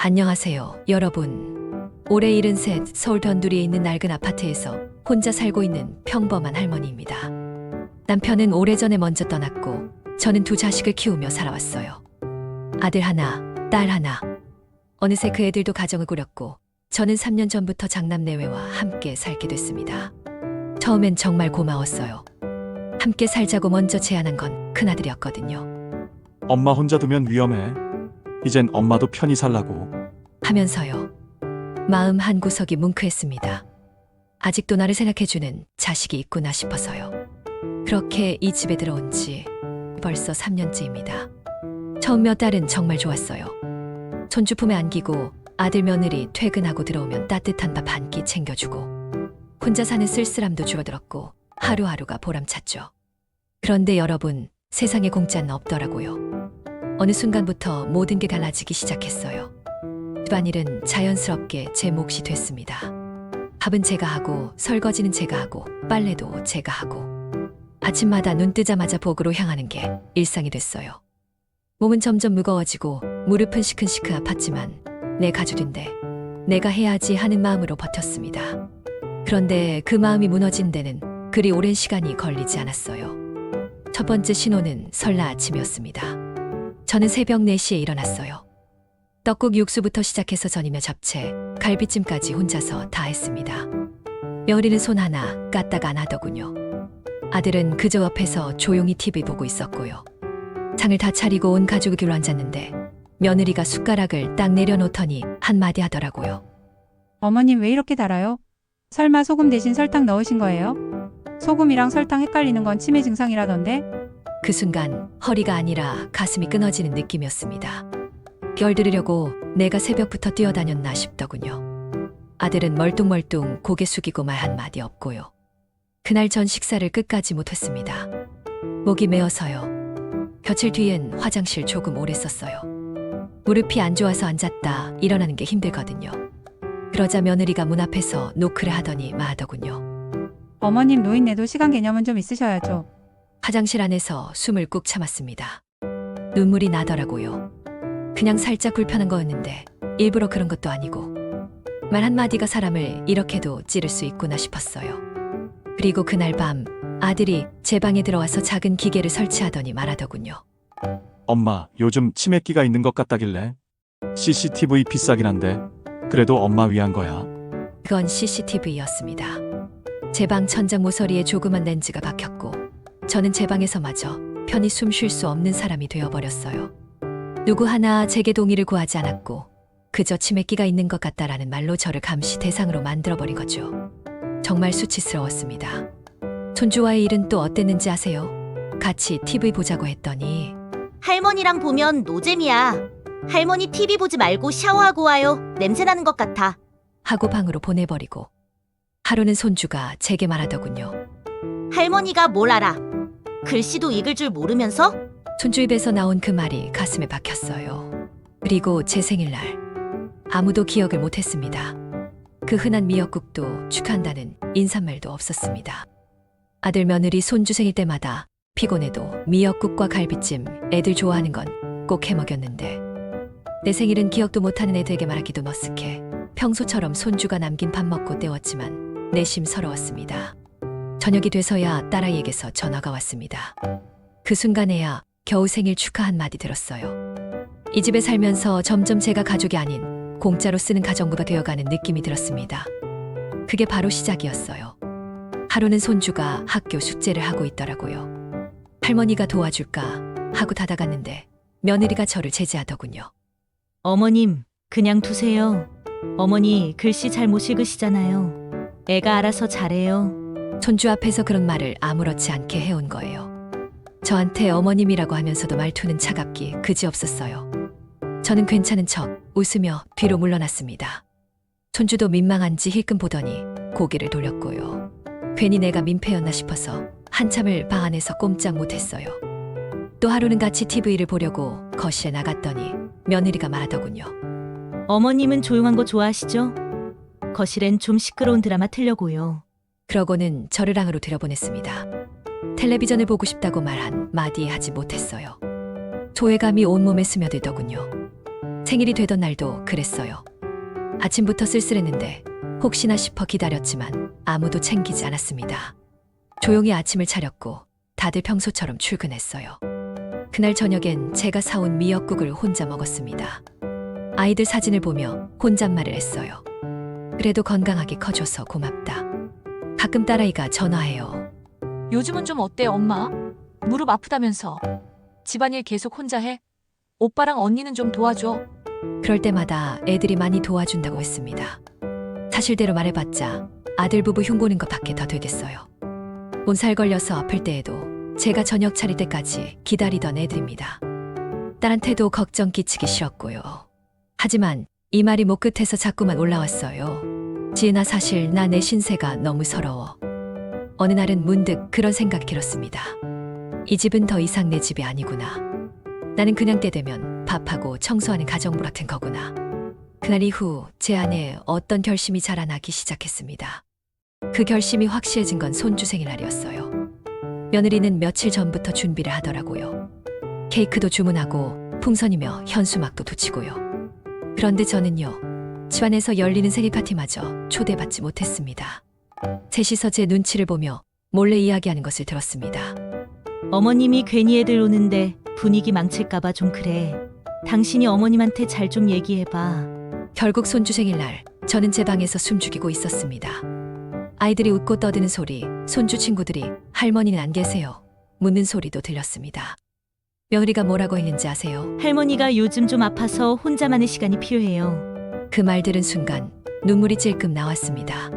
안녕하세요, 여러분. 올해 73 서울 변두리에 있는 낡은 아파트에서 혼자 살고 있는 평범한 할머니입니다. 남편은 오래전에 먼저 떠났고 저는 두 자식을 키우며 살아왔어요. 아들 하나, 딸 하나. 어느새 그 애들도 가정을 꾸렸고 저는 3년 전부터 장남 내외와 함께 살게 됐습니다. 처음엔 정말 고마웠어요. 함께 살자고 먼저 제안한 건 큰아들이었거든요. 엄마 혼자 두면 위험해. 이젠 엄마도 편히 살라고. 하면서요. 마음 한 구석이 뭉클했습니다. 아직도 나를 생각해주는 자식이 있구나 싶어서요. 그렇게 이 집에 들어온 지 벌써 3년째입니다. 처음 몇 달은 정말 좋았어요. 손주 품에 안기고 아들 며느리 퇴근하고 들어오면 따뜻한 밥 한 끼 챙겨주고 혼자 사는 쓸쓸함도 줄어들었고 하루하루가 보람찼죠. 그런데 여러분, 세상에 공짜는 없더라고요. 어느 순간부터 모든 게 달라지기 시작했어요. 집안일은 자연스럽게 제 몫이 됐습니다. 밥은 제가 하고, 설거지는 제가 하고, 빨래도 제가 하고. 아침마다 눈 뜨자마자 복으로 향하는 게 일상이 됐어요. 몸은 점점 무거워지고, 무릎은 시큰시큰 아팠지만, 내 가족인데, 내가 해야지 하는 마음으로 버텼습니다. 그런데 그 마음이 무너진 데는 그리 오랜 시간이 걸리지 않았어요. 첫 번째 신호는 설날 아침이었습니다. 저는 새벽 4시에 일어났어요. 떡국 육수부터 시작해서 전이며 잡채, 갈비찜까지 혼자서 다 했습니다. 며느리는 손 하나 까딱 안 하더군요. 아들은 그저 옆에서 조용히 TV 보고 있었고요. 장을 다 차리고 온 가족이 길로 앉았는데 며느리가 숟가락을 딱 내려놓더니 한마디 하더라고요. 어머님 왜 이렇게 달아요? 설마 소금 대신 설탕 넣으신 거예요? 소금이랑 설탕 헷갈리는 건 치매 증상이라던데? 그 순간 허리가 아니라 가슴이 끊어지는 느낌이었습니다. 결들으려고 내가 새벽부터 뛰어다녔나 싶더군요. 아들은 멀뚱멀뚱 고개 숙이고 말 한마디 없고요. 그날 전 식사를 끝까지 못했습니다. 목이 메어서요. 며칠 뒤엔 화장실 조금 오래 썼어요. 무릎이 안 좋아서 앉았다 일어나는 게 힘들거든요. 그러자 며느리가 문 앞에서 노크를 하더니 마하더군요. 어머님 노인네도 시간 개념은 좀 있으셔야죠. 화장실 안에서 숨을 꾹 참았습니다. 눈물이 나더라고요. 그냥 살짝 불편한 거였는데 일부러 그런 것도 아니고 말 한마디가 사람을 이렇게도 찌를 수 있구나 싶었어요. 그리고 그날 밤 아들이 제 방에 들어와서 작은 기계를 설치하더니 말하더군요. 엄마, 요즘 치매기가 있는 것 같다길래. CCTV 비싸긴 한데. 그래도 엄마 위한 거야. 그건 CCTV였습니다. 제 방 천장 모서리에 조그만 렌즈가 박혔고 저는 제 방에서마저 편히 숨 쉴 수 없는 사람이 되어버렸어요. 누구 하나 제게 동의를 구하지 않았고 그저 치매기가 있는 것 같다라는 말로 저를 감시 대상으로 만들어버린 거죠. 정말 수치스러웠습니다. 손주와의 일은 또 어땠는지 아세요? 같이 TV 보자고 했더니 할머니랑 보면 노잼이야. 할머니 TV 보지 말고 샤워하고 와요. 냄새 나는 것 같아. 하고 방으로 보내버리고 하루는 손주가 제게 말하더군요. 할머니가 뭘 알아? 글씨도 읽을 줄 모르면서? 손주 입에서 나온 그 말이 가슴에 박혔어요. 그리고 제 생일날 아무도 기억을 못했습니다. 그 흔한 미역국도 축한다는 인사말도 없었습니다. 아들 며느리 손주 생일 때마다 피곤해도 미역국과 갈비찜 애들 좋아하는 건 꼭 해먹였는데 내 생일은 기억도 못하는 애들에게 말하기도 머쓱해 평소처럼 손주가 남긴 밥 먹고 때웠지만 내심 서러웠습니다. 저녁이 돼서야 딸아이에게서 전화가 왔습니다. 그 순간에야 겨우 생일 축하 한마디 들었어요. 이 집에 살면서 점점 제가 가족이 아닌 공짜로 쓰는 가정부가 되어가는 느낌이 들었습니다. 그게 바로 시작이었어요. 하루는 손주가 학교 숙제를 하고 있더라고요. 할머니가 도와줄까 하고 다가갔는데 며느리가 저를 제지하더군요. 어머님, 그냥 두세요. 어머니 글씨 잘못 읽으시잖아요. 애가 알아서 잘해요. 손주 앞에서 그런 말을 아무렇지 않게 해온 거예요. 저한테 어머님이라고 하면서도 말투는 차갑기 그지없었어요. 저는 괜찮은 척 웃으며 뒤로 물러났습니다. 손주도 민망한지 힐끔 보더니 고개를 돌렸고요. 괜히 내가 민폐였나 싶어서 한참을 방 안에서 꼼짝 못했어요. 또 하루는 같이 TV를 보려고 거실에 나갔더니 며느리가 말하더군요. 어머님은 조용한 거 좋아하시죠? 거실엔 좀 시끄러운 드라마 틀려고요. 그러고는 저를 방으로 들여보냈습니다. 텔레비전을 보고 싶다고 말한 마디 하지 못했어요. 소외감이 온몸에 스며들더군요. 생일이 되던 날도 그랬어요. 아침부터 쓸쓸했는데 혹시나 싶어 기다렸지만 아무도 챙기지 않았습니다. 조용히 아침을 차렸고 다들 평소처럼 출근했어요. 그날 저녁엔 제가 사온 미역국을 혼자 먹었습니다. 아이들 사진을 보며 혼잣말을 했어요. 그래도 건강하게 커줘서 고맙다. 가끔 딸아이가 전화해요. 요즘은 좀 어때, 엄마? 무릎 아프다면서. 집안일 계속 혼자 해? 오빠랑 언니는 좀 도와줘. 그럴 때마다 애들이 많이 도와준다고 했습니다. 사실대로 말해봤자 아들 부부 흉보는 것밖에 더 되겠어요. 몸살 걸려서 아플 때에도 제가 저녁 차릴 때까지 기다리던 애들입니다. 딸한테도 걱정 끼치기 싫었고요. 하지만 이 말이 목 끝에서 자꾸만 올라왔어요. 지은아 사실 나 내 신세가 너무 서러워. 어느 날은 문득 그런 생각이 들었습니다. 이 집은 더 이상 내 집이 아니구나. 나는 그냥 때 되면 밥하고 청소하는 가정부 같은 거구나. 그날 이후 제 안에 어떤 결심이 자라나기 시작했습니다. 그 결심이 확실해진 건 손주 생일날이었어요. 며느리는 며칠 전부터 준비를 하더라고요. 케이크도 주문하고 풍선이며 현수막도 붙이고요. 그런데 저는요, 집안에서 열리는 생일 파티마저 초대받지 못했습니다. 셋이서 제 눈치를 보며 몰래 이야기하는 것을 들었습니다. 어머님이 괜히 애들 오는데 분위기 망칠까봐 좀 그래. 당신이 어머님한테 잘 좀 얘기해봐. 결국 손주 생일날 저는 제 방에서 숨죽이고 있었습니다. 아이들이 웃고 떠드는 소리, 손주 친구들이 할머니는 안 계세요. 묻는 소리도 들렸습니다. 며느리가 뭐라고 했는지 아세요? 할머니가 요즘 좀 아파서 혼자만의 시간이 필요해요. 그 말 들은 순간 눈물이 찔끔 나왔습니다.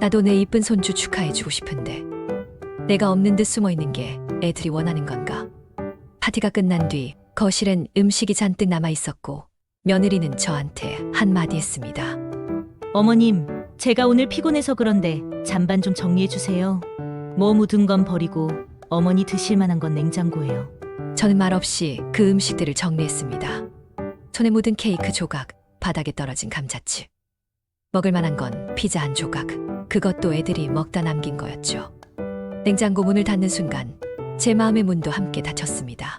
나도 내 이쁜 손주 축하해주고 싶은데 내가 없는 듯 숨어 있는 게 애들이 원하는 건가? 파티가 끝난 뒤 거실엔 음식이 잔뜩 남아 있었고 며느리는 저한테 한마디 했습니다. 어머님, 제가 오늘 피곤해서 그런데 잔반 좀 정리해 주세요. 뭐 묻은 건 버리고 어머니 드실 만한 건 냉장고에요. 저는 말없이 그 음식들을 정리했습니다. 손에 묻은 케이크 조각, 바닥에 떨어진 감자칩. 먹을 만한 건 피자 한 조각. 그것도 애들이 먹다 남긴 거였죠. 냉장고 문을 닫는 순간 제 마음의 문도 함께 닫혔습니다.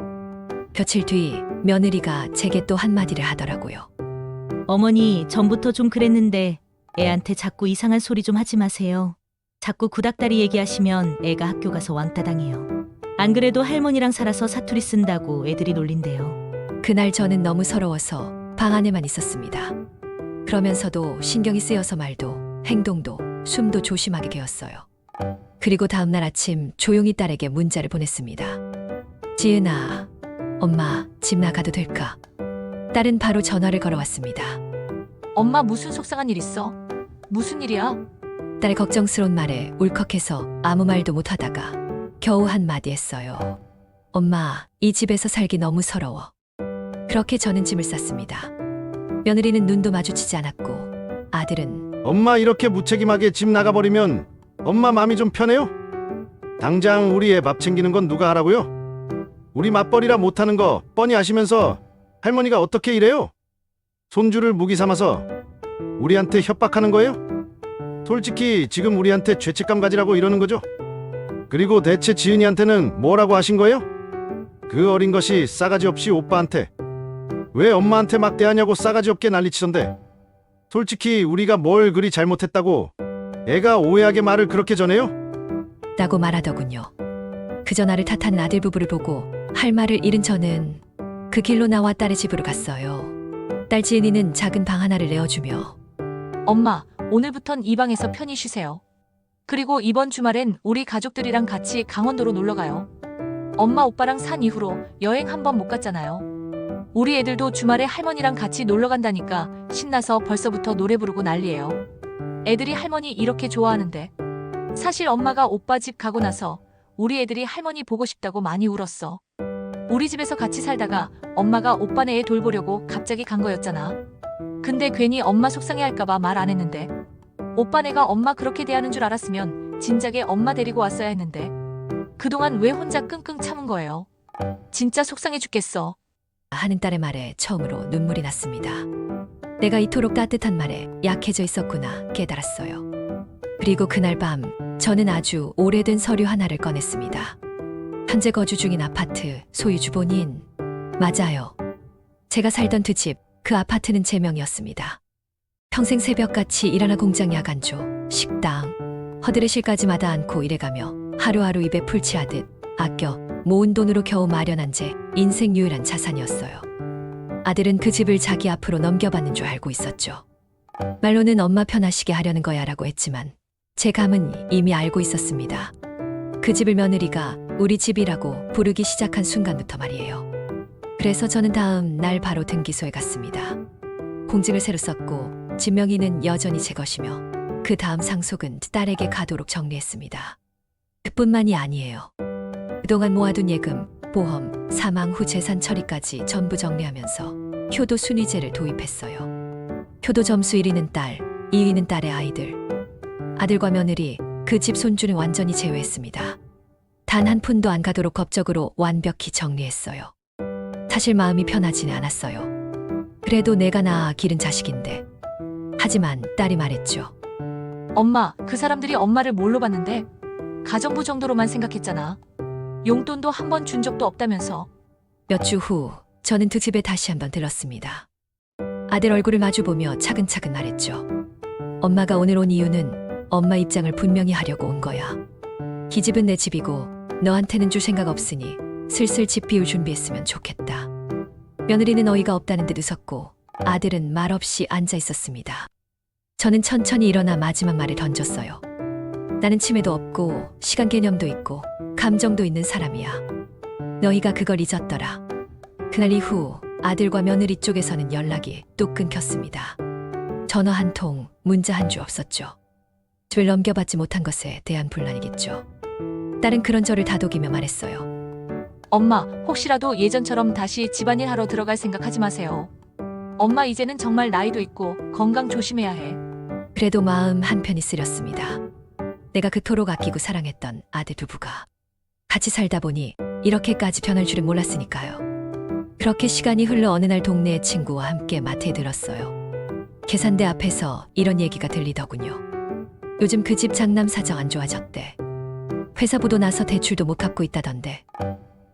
며칠 뒤 며느리가 제게 또 한마디를 하더라고요. 어머니, 전부터 좀 그랬는데 애한테 자꾸 이상한 소리 좀 하지 마세요. 자꾸 구닥다리 얘기하시면 애가 학교 가서 왕따 당해요. 안 그래도 할머니랑 살아서 사투리 쓴다고 애들이 놀린대요. 그날 저는 너무 서러워서 방 안에만 있었습니다. 그러면서도 신경이 쓰여서 말도 행동도 숨도 조심하게 되었어요. 그리고 다음날 아침 조용히 딸에게 문자를 보냈습니다. 지은아, 엄마 집 나가도 될까? 딸은 바로 전화를 걸어왔습니다. 엄마 무슨 속상한 일 있어? 무슨 일이야? 딸의 걱정스러운 말에 울컥해서 아무 말도 못하다가 겨우 한마디 했어요. 엄마, 이 집에서 살기 너무 서러워. 그렇게 저는 짐을 쌌습니다. 며느리는 눈도 마주치지 않았고 아들은 엄마 이렇게 무책임하게 집 나가버리면 엄마 마음이 좀 편해요? 당장 우리 애 밥 챙기는 건 누가 하라고요? 우리 맞벌이라 못하는 거 뻔히 아시면서 할머니가 어떻게 이래요? 손주를 무기 삼아서 우리한테 협박하는 거예요? 솔직히 지금 우리한테 죄책감 가지라고 이러는 거죠? 그리고 대체 지은이한테는 뭐라고 하신 거예요? 그 어린 것이 싸가지 없이 오빠한테 왜 엄마한테 막 대하냐고 싸가지 없게 난리치던데 솔직히 우리가 뭘 그리 잘못했다고 애가 오해하게 말을 그렇게 전해요? 라고 말하더군요. 그저 나를 탓한 아들 부부를 보고 할 말을 잃은 저는 그 길로 나와 딸의 집으로 갔어요. 딸 지은이는 작은 방 하나를 내어주며 엄마, 오늘부턴 이 방에서 편히 쉬세요. 그리고 이번 주말엔 우리 가족들이랑 같이 강원도로 놀러 가요. 엄마 오빠랑 산 이후로 여행 한 번 못 갔잖아요. 우리 애들도 주말에 할머니랑 같이 놀러 간다니까 신나서 벌써부터 노래 부르고 난리예요. 애들이 할머니 이렇게 좋아하는데. 사실 엄마가 오빠 집 가고 나서 우리 애들이 할머니 보고 싶다고 많이 울었어. 우리 집에서 같이 살다가 엄마가 오빠네 애 돌보려고 갑자기 간 거였잖아. 근데 괜히 엄마 속상해 할까봐 말 안 했는데. 오빠네가 엄마 그렇게 대하는 줄 알았으면 진작에 엄마 데리고 왔어야 했는데. 그동안 왜 혼자 끙끙 참은 거예요? 진짜 속상해 죽겠어. 하는 딸의 말에 처음으로 눈물이 났습니다. 내가 이토록 따뜻한 말에 약해져 있었구나 깨달았어요. 그리고 그날 밤 저는 아주 오래된 서류 하나를 꺼냈습니다. 현재 거주 중인 아파트 소유주 본인 맞아요. 제가 살던 두 집 그 아파트는 제 명이었습니다. 평생 새벽같이 일하나 공장 야간조, 식당, 허드레실까지 마다 않고 일해가며 하루하루 입에 풀칠하듯 아껴 모은 돈으로 겨우 마련한 제 인생 유일한 자산이었어요. 아들은 그 집을 자기 앞으로 넘겨받는 줄 알고 있었죠. 말로는 엄마 편하시게 하려는 거야 라고 했지만 제 감은 이미 알고 있었습니다. 그 집을 며느리가 우리 집이라고 부르기 시작한 순간부터 말이에요. 그래서 저는 다음 날 바로 등기소에 갔습니다. 공증을 새로 썼고 진명이는 여전히 제 것이며 그 다음 상속은 딸에게 가도록 정리했습니다. 그뿐만이 아니에요. 그동안 모아둔 예금, 보험, 사망 후 재산 처리까지 전부 정리하면서 효도 순위제를 도입했어요. 효도 점수 1위는 딸, 2위는 딸의 아이들. 아들과 며느리, 그 집 손주는 완전히 제외했습니다. 단 한 푼도 안 가도록 법적으로 완벽히 정리했어요. 사실 마음이 편하지는 않았어요. 그래도 내가 낳아 기른 자식인데. 하지만 딸이 말했죠. 엄마, 그 사람들이 엄마를 뭘로 봤는데? 가정부 정도로만 생각했잖아. 용돈도 한 번 준 적도 없다면서. 몇 주 후 저는 그 집에 다시 한번 들렀습니다. 아들 얼굴을 마주보며 차근차근 말했죠. 엄마가 오늘 온 이유는 엄마 입장을 분명히 하려고 온 거야. 이 집은 내 집이고 너한테는 줄 생각 없으니 슬슬 집 비울 준비했으면 좋겠다. 며느리는 어이가 없다는 듯 웃었고 아들은 말없이 앉아 있었습니다. 저는 천천히 일어나 마지막 말을 던졌어요. 나는 치매도 없고 시간 개념도 있고 감정도 있는 사람이야. 너희가 그걸 잊었더라. 그날 이후 아들과 며느리 쪽에서는 연락이 뚝 끊겼습니다. 전화 한 통, 문자 한줄 없었죠. 집을 넘겨받지 못한 것에 대한 분란이겠죠. 딸은 그런 저를 다독이며 말했어요. 엄마, 혹시라도 예전처럼 다시 집안일 하러 들어갈 생각하지 마세요. 엄마 이제는 정말 나이도 있고 건강 조심해야 해. 그래도 마음 한편이 쓰렸습니다. 내가 그토록 아끼고 사랑했던 아들 두부가 같이 살다 보니 이렇게까지 변할 줄은 몰랐으니까요. 그렇게 시간이 흘러 어느 날 동네의 친구와 함께 마트에 들었어요. 계산대 앞에서 이런 얘기가 들리더군요. 요즘 그 집 장남 사정 안 좋아졌대. 회사 부도 나서 대출도 못 갚고 있다던데.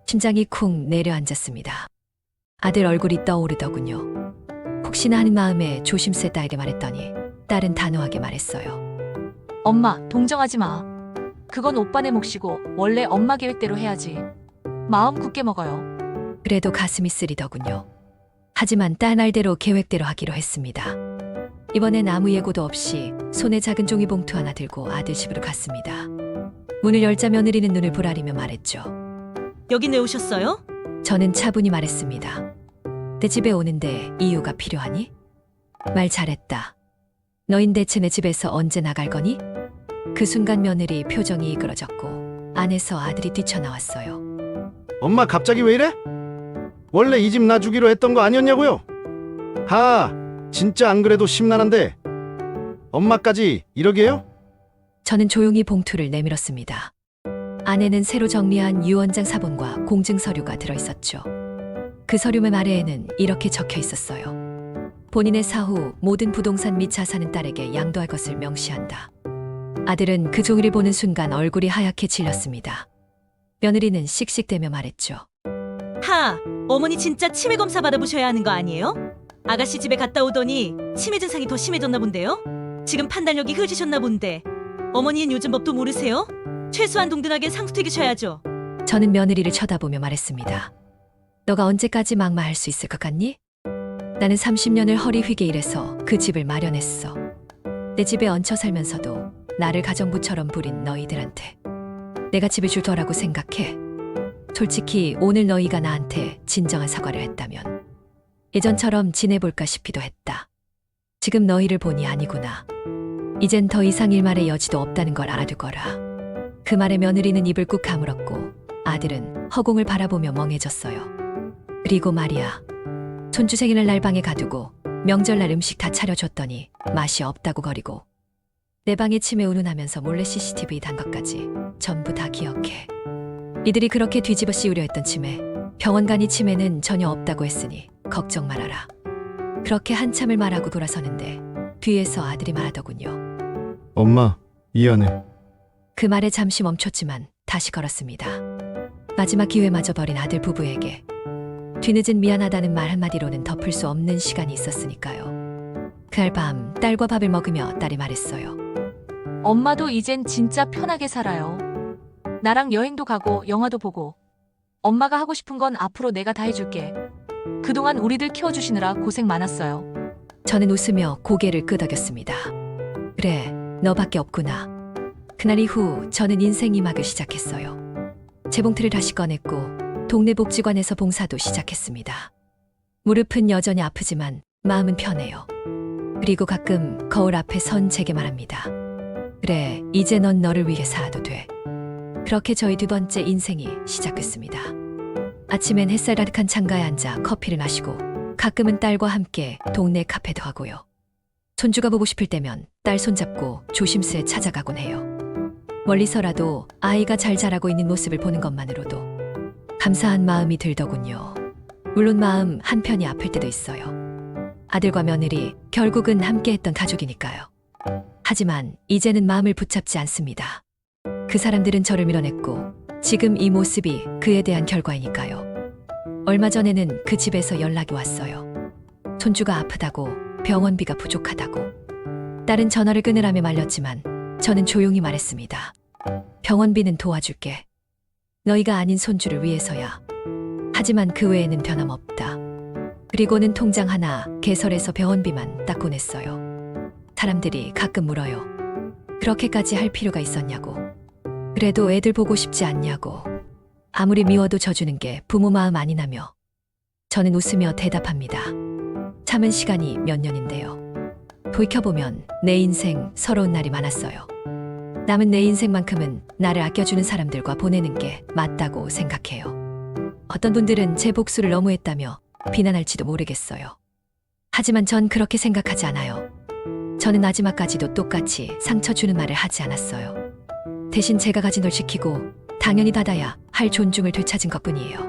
심장이 쿵 내려앉았습니다. 아들 얼굴이 떠오르더군요. 혹시나 하는 마음에 조심스레 딸에게 말했더니 딸은 단호하게 말했어요. 엄마, 동정하지 마. 그건 오빠네 몫이고 원래 엄마 계획대로 해야지. 마음 굳게 먹어요. 그래도 가슴이 쓰리더군요. 하지만 딸 말대로 계획대로 하기로 했습니다. 이번엔 아무 예고도 없이 손에 작은 종이 봉투 하나 들고 아들 집으로 갔습니다. 문을 열자 며느리는 눈을 부라리며 말했죠. 여긴 왜 오셨어요? 저는 차분히 말했습니다. 내 집에 오는데 이유가 필요하니? 말 잘했다. 너흰 대체 내 집에서 언제 나갈 거니? 그 순간 며느리 표정이 이그러졌고 안에서 아들이 뛰쳐나왔어요. 엄마 갑자기 왜 이래? 원래 이 집 놔주기로 했던 거 아니었냐고요? 하, 진짜 안 그래도 심란한데 엄마까지 이러게요? 저는 조용히 봉투를 내밀었습니다. 안에는 새로 정리한 유언장 사본과 공증 서류가 들어 있었죠. 그 서류의 아래에는 이렇게 적혀 있었어요. 본인의 사후 모든 부동산 및 자산은 딸에게 양도할 것을 명시한다. 아들은 그 종이를 보는 순간 얼굴이 하얗게 질렸습니다. 며느리는 씩씩대며 말했죠. 하, 어머니 진짜 치매 검사 받아보셔야 하는 거 아니에요? 아가씨 집에 갔다 오더니 치매 증상이 더 심해졌나 본데요? 지금 판단력이 흐지셨나 본데 어머니는 요즘 법도 모르세요? 최소한 동등하게 상투튀기셔야죠. 저는 며느리를 쳐다보며 말했습니다. 너가 언제까지 막말할 수 있을 것 같니? 나는 30년을 허리 휘게 일해서 그 집을 마련했어. 내 집에 얹혀 살면서도 나를 가정부처럼 부린 너희들한테 내가 집을 줄 거라고 생각해. 솔직히 오늘 너희가 나한테 진정한 사과를 했다면 예전처럼 지내볼까 싶기도 했다. 지금 너희를 보니 아니구나. 이젠 더 이상 일말의 여지도 없다는 걸 알아두거라. 그 말에 며느리는 입을 꾹 가물었고 아들은 허공을 바라보며 멍해졌어요. 그리고 말이야. 손주 생일날 날 방에 가두고 명절날 음식 다 차려줬더니 맛이 없다고 거리고 내 방에 침에 운운하면서 몰래 CCTV 단 것까지 전부 다 기억해. 이들이 그렇게 뒤집어 씌우려 했던 치매, 병원 간이 치매는 전혀 없다고 했으니 걱정 말아라. 그렇게 한참을 말하고 돌아서는데 뒤에서 아들이 말하더군요. 엄마, 미안해. 그 말에 잠시 멈췄지만 다시 걸었습니다. 마지막 기회마저 버린 아들 부부에게 뒤늦은 미안하다는 말 한마디로는 덮을 수 없는 시간이 있었으니까요. 그날 밤 딸과 밥을 먹으며 딸이 말했어요. 엄마도 이젠 진짜 편하게 살아요. 나랑 여행도 가고 영화도 보고. 엄마가 하고 싶은 건 앞으로 내가 다 해줄게. 그동안 우리들 키워주시느라 고생 많았어요. 저는 웃으며 고개를 끄덕였습니다. 그래, 너밖에 없구나. 그날 이후 저는 인생 이막을 시작했어요. 재봉틀을 다시 꺼냈고 동네 복지관에서 봉사도 시작했습니다. 무릎은 여전히 아프지만 마음은 편해요. 그리고 가끔 거울 앞에 선 제게 말합니다. 그래, 이제 넌 너를 위해 살아도 돼. 그렇게 저희 두 번째 인생이 시작됐습니다. 아침엔 햇살 가득한 창가에 앉아 커피를 마시고 가끔은 딸과 함께 동네 카페도 하고요. 손주가 보고 싶을 때면 딸 손잡고 조심스레 찾아가곤 해요. 멀리서라도 아이가 잘 자라고 있는 모습을 보는 것만으로도 감사한 마음이 들더군요. 물론 마음 한편이 아플 때도 있어요. 아들과 며느리 결국은 함께했던 가족이니까요. 하지만 이제는 마음을 붙잡지 않습니다. 그 사람들은 저를 밀어냈고 지금 이 모습이 그에 대한 결과이니까요. 얼마 전에는 그 집에서 연락이 왔어요. 손주가 아프다고 병원비가 부족하다고. 딸은 전화를 끊으라며 말렸지만 저는 조용히 말했습니다. 병원비는 도와줄게. 너희가 아닌 손주를 위해서야. 하지만 그 외에는 변함없다. 그리고는 통장 하나 개설해서 병원비만 딱 보냈어요. 사람들이 가끔 물어요. 그렇게까지 할 필요가 있었냐고. 그래도 애들 보고 싶지 않냐고. 아무리 미워도 져주는 게 부모 마음 아니나며. 저는 웃으며 대답합니다. 참은 시간이 몇 년인데요. 돌이켜보면 내 인생 서러운 날이 많았어요. 남은 내 인생만큼은 나를 아껴주는 사람들과 보내는 게 맞다고 생각해요. 어떤 분들은 제 복수를 너무했다며 비난할지도 모르겠어요. 하지만 전 그렇게 생각하지 않아요. 저는 마지막까지도 똑같이 상처 주는 말을 하지 않았어요. 대신 제가 가진 걸 지키고 당연히 받아야 할 존중을 되찾은 것 뿐이에요.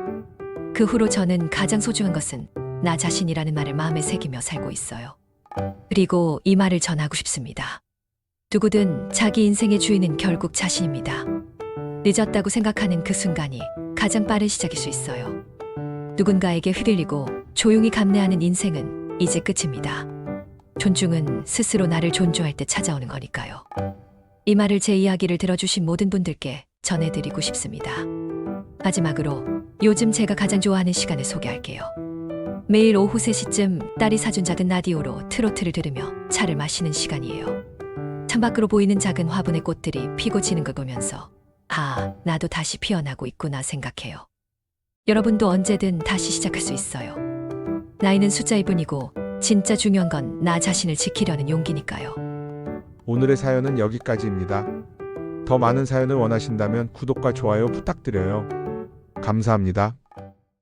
그 후로 저는 가장 소중한 것은 나 자신이라는 말을 마음에 새기며 살고 있어요. 그리고 이 말을 전하고 싶습니다. 누구든 자기 인생의 주인은 결국 자신입니다. 늦었다고 생각하는 그 순간이 가장 빠른 시작일 수 있어요. 누군가에게 휘둘리고 조용히 감내하는 인생은 이제 끝입니다. 존중은 스스로 나를 존중할 때 찾아오는 거니까요. 이 말을 제 이야기를 들어주신 모든 분들께 전해드리고 싶습니다. 마지막으로 요즘 제가 가장 좋아하는 시간을 소개할게요. 매일 오후 3시쯤 딸이 사준 작은 라디오로 트로트를 들으며 차를 마시는 시간이에요. 창밖으로 보이는 작은 화분의 꽃들이 피고 지는 걸 보면서 아, 나도 다시 피어나고 있구나 생각해요. 여러분도 언제든 다시 시작할 수 있어요. 나이는 숫자일 뿐이고 진짜 중요한 건 나 자신을 지키려는 용기니까요. 오늘의 사연은 여기까지입니다. 더 많은 사연을 원하신다면 구독과 좋아요 부탁드려요. 감사합니다.